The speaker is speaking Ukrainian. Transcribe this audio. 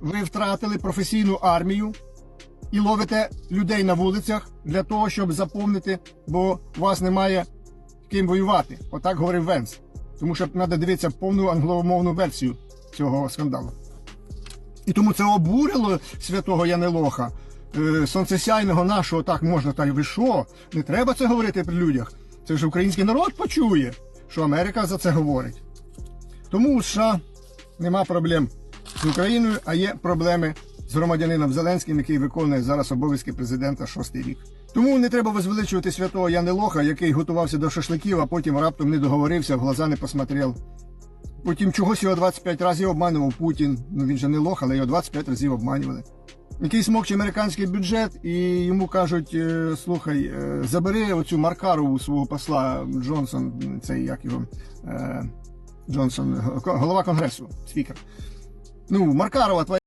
ви втратили професійну армію і ловите людей на вулицях для того, щоб заповнити, бо у вас немає ким воювати. Отак говорив Венс. Тому що треба дивитися повну англомовну версію цього скандалу. І тому це обурило святого Янелоха, е, сонцесяйного нашого, так можна, та й ви що? Не треба це говорити при людях. Це ж український народ почує, що Америка за це говорить. Тому у США нема проблем з Україною, а є проблеми з громадянином Зеленським, який виконує зараз обов'язки президента шостий рік. Тому не треба возвеличувати святого Янелоха, який готувався до шашликів, а потім раптом не договорився, в глаза не посмотрел. Потім чогось його 25 разів обманював Путін. Ну він же не лох, але його 25 разів обманювали. Який смокче американський бюджет, і йому кажуть: е, слухай, е, забери оцю Маркарову свого посла Джонсон, цей як його е, Джонсон, голова конгресу, спікер. Ну, Маркарова, твоя.